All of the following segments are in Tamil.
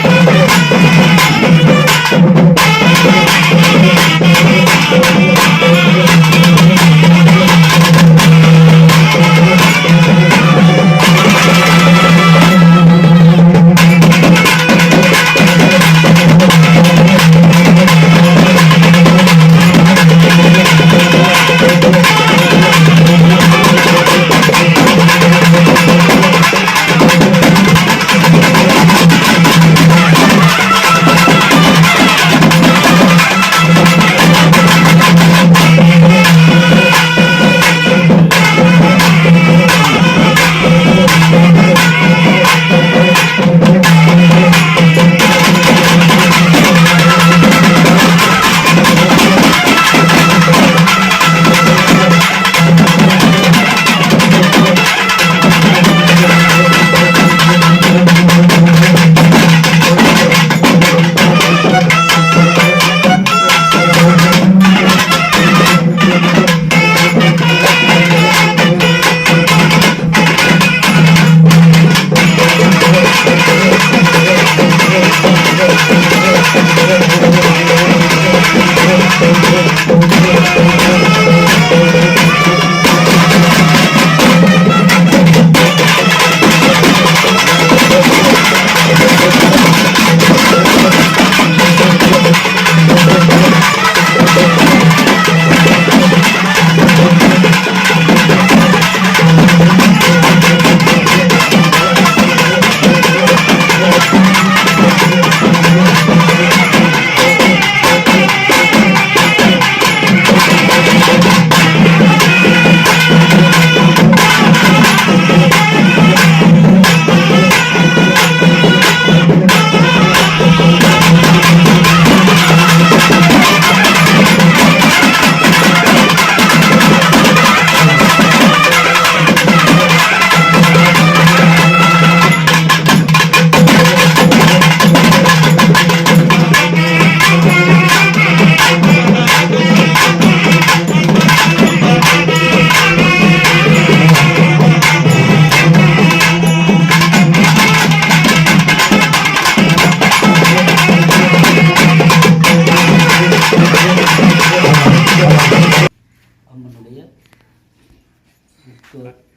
அம்மனுடைய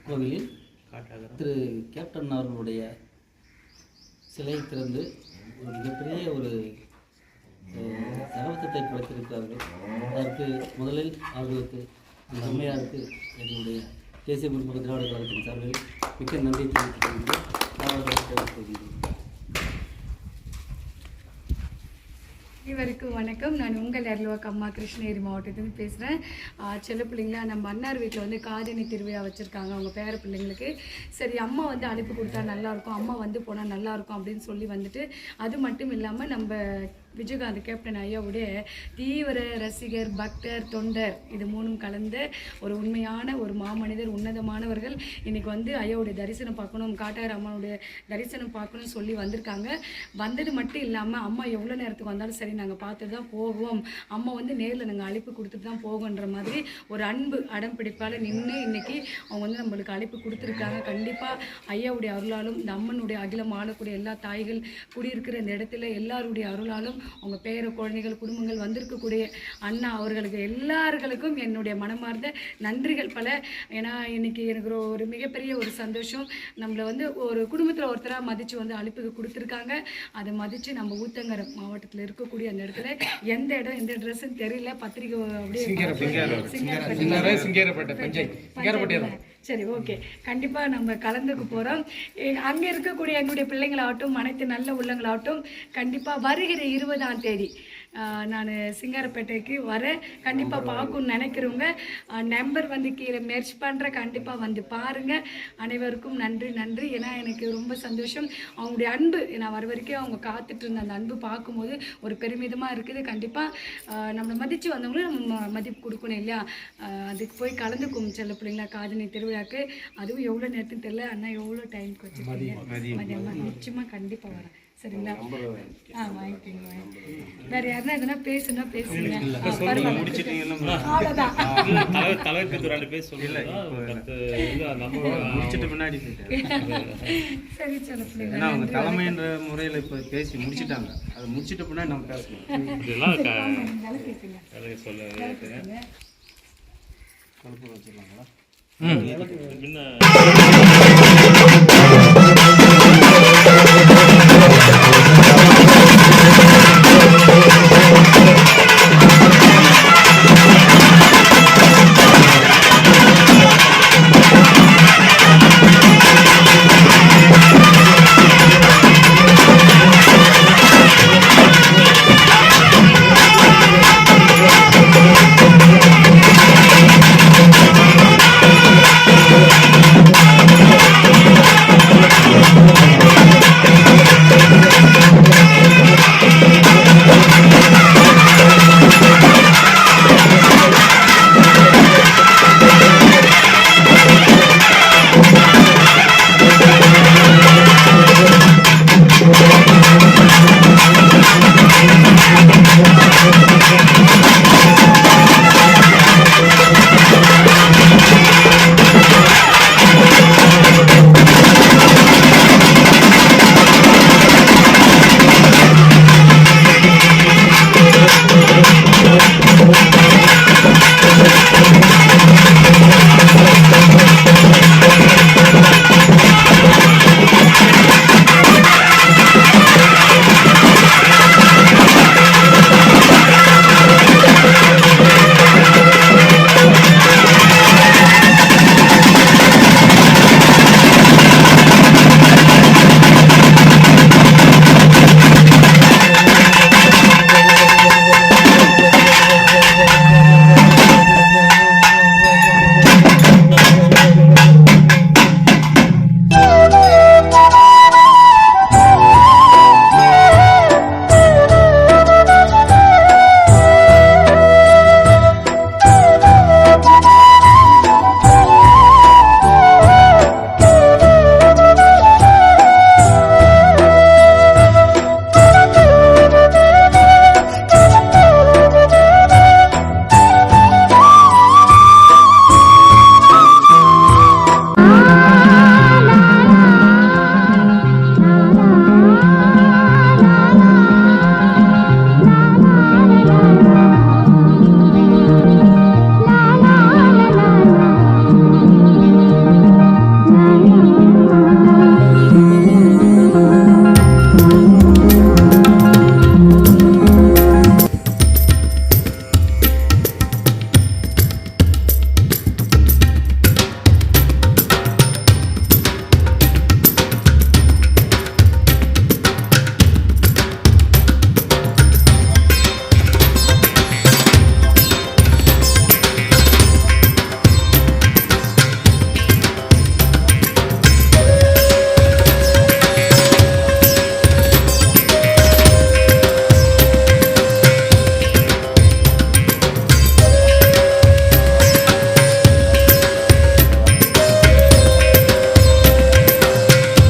கோவிலில் திரு கேப்டன் அவர்களுடைய சிலை திறந்து ஒரு மிகப்பெரிய ஒரு அஹ், படைத்திருக்கிறார்கள். அதற்கு முதலில் அவர்களுக்கு அம்மையாருக்கு என்னுடைய தேசிய முற்போக்கு திராவிட கழகத்தின் சார்பில் மிக்க நன்றி தெரிவித்துக் கொள்கிறேன் அவர்களை தெரிவித்துக் கொள்கிறேன் அனைவருக்கும் வணக்கம். நான் உங்கள் அருள்வாக்கு அம்மா கிருஷ்ணகிரி மாவட்டத்துலேருந்து பேசுகிறேன் செல்ல பிள்ளைங்களா நம்ம அன்னார் வீட்டில் வந்து காதணி திருவிழா வச்சுருக்காங்க அவங்க பேர பிள்ளைங்களுக்கு. சரி அம்மா வந்து அழைப்பு கொடுத்தா நல்லாயிருக்கும் அம்மா வந்து போனால் நல்லாயிருக்கும் அப்படின்னு சொல்லி வந்துட்டு அது மட்டும் இல்லாமல் நம்ம விஜயகாந்த் கேப்டன் ஐயாவுடைய தீவிர ரசிகர் பக்தர் தொண்டர் இது மூணும் கலந்த ஒரு உண்மையான ஒரு மாமனிதர் உன்னதமானவர்கள். இன்னைக்கு வந்து ஐயாவுடைய தரிசனம் பார்க்கணும் காட்டார் அம்மாவுடைய தரிசனம் பார்க்கணும்னு சொல்லி வந்திருக்காங்க. வந்தது மட்டும் இல்லாமல் அம்மா எவ்வளோ நேரத்துக்கு வந்தாலும் சரி நாங்கள் பார்த்து தான் போவோம். அம்மா வந்து நேரில் நாங்கள் அழைப்பு கொடுத்துட்டு தான் போவோன்ற மாதிரி ஒரு அன்பு அடம் பிடிப்பால் நின்று இன்னைக்கு அவங்க வந்து நம்மளுக்கு அழைப்பு கொடுத்துருக்காங்க. கண்டிப்பாக ஐயாவுடைய அருளாலும் இந்த அம்மனுடைய அகிலம் ஆளக்கூடிய எல்லா தாய்கள் குடியிருக்கிற இந்த இடத்துல எல்லாருடைய அருளாலும் அவங்க பேர குழந்தைகள் குடும்பங்கள் வந்திருக்கக்கூடிய அண்ணா அவர்களுக்கு எல்லார்களுக்கும் என்னுடைய மனமார்ந்த நன்றிகள் பல ஏன்னா இன்னைக்கு எனக்கு ஒரு- மிகப்பெரிய ஒரு சந்தோஷம் நம்மளை வந்து ஒரு குடும்பத்தில் ஒருத்தராக மதித்து வந்து அழைப்புக்கு கொடுத்துருக்காங்க அதை மதித்து நம்ம ஊத்தங்கரம் மாவட்டத்தில் இருக்கக்கூடிய அந்த இடத்துல எந்த இடம் எந்த ட்ரெஸ்ஸுன்னு தெரியல பத்திரிக்கை அப்படியே சிங்காரப்பேட்டை. பஞ்சாயத்து சரி ஓகே கண்டிப்பாக நம்ம கலந்துக்க போகிறோம் அங்கே இருக்கக்கூடிய எங்களுடைய பிள்ளைங்களாகட்டும் அனைத்து நல்ல உள்ளங்களாகட்டும் கண்டிப்பாக வருகிற இருபதாம் தேதி நான் சிங்காரப்பேட்டைக்கு வர கண்டிப்பாக பார்க்கணும்னு நினைக்கிறவங்க நம்பர் வந்து கீழே முயற்சி பண்ணுறேன் கண்டிப்பாக வந்து பாருங்கள் அனைவருக்கும் நன்றி நன்றி. ஏன்னா எனக்கு ரொம்ப சந்தோஷம். அவங்களுடைய அன்பு நான் வர வரைக்கும் அவங்க காத்துட்டு இருந்த அந்த அன்பு பார்க்கும்போது ஒரு பெருமிதமாக இருக்குது. கண்டிப்பாக நம்மளை மதித்து வந்தவங்களும் நம்ம மதிப்பு கொடுக்கணும் இல்லையா? அதுக்கு போய் கலந்துக்கும் செல்ல பிள்ளைங்களா காதணி திருவிழாக்கு. அதுவும் எவ்வளோ நேரத்துக்கு தெரியல. அண்ணா எவ்வளோ டைம்க்கு வச்சுருக்கீங்க? மதியமாக நிச்சயமாக கண்டிப்பாக வரேன். சரிங்களா? ஆ வாங்கிக்கோங்க வாங்கிக்கோங்க. வேற யாருன்னா எதுனா பேசுனா பேசுங்க. முடிச்சிட்டு முன்னாடி சரி சில ஏன்னா அவங்க தலைமைன்ற முறையில் இப்போ பேசி முடிச்சிட்டாங்க. அதை முடிச்சிட்ட பின்னாடி நம்ம பேசணும். இதெல்லாம் சொல்ல வச்சிடலாங்களா? முன்ன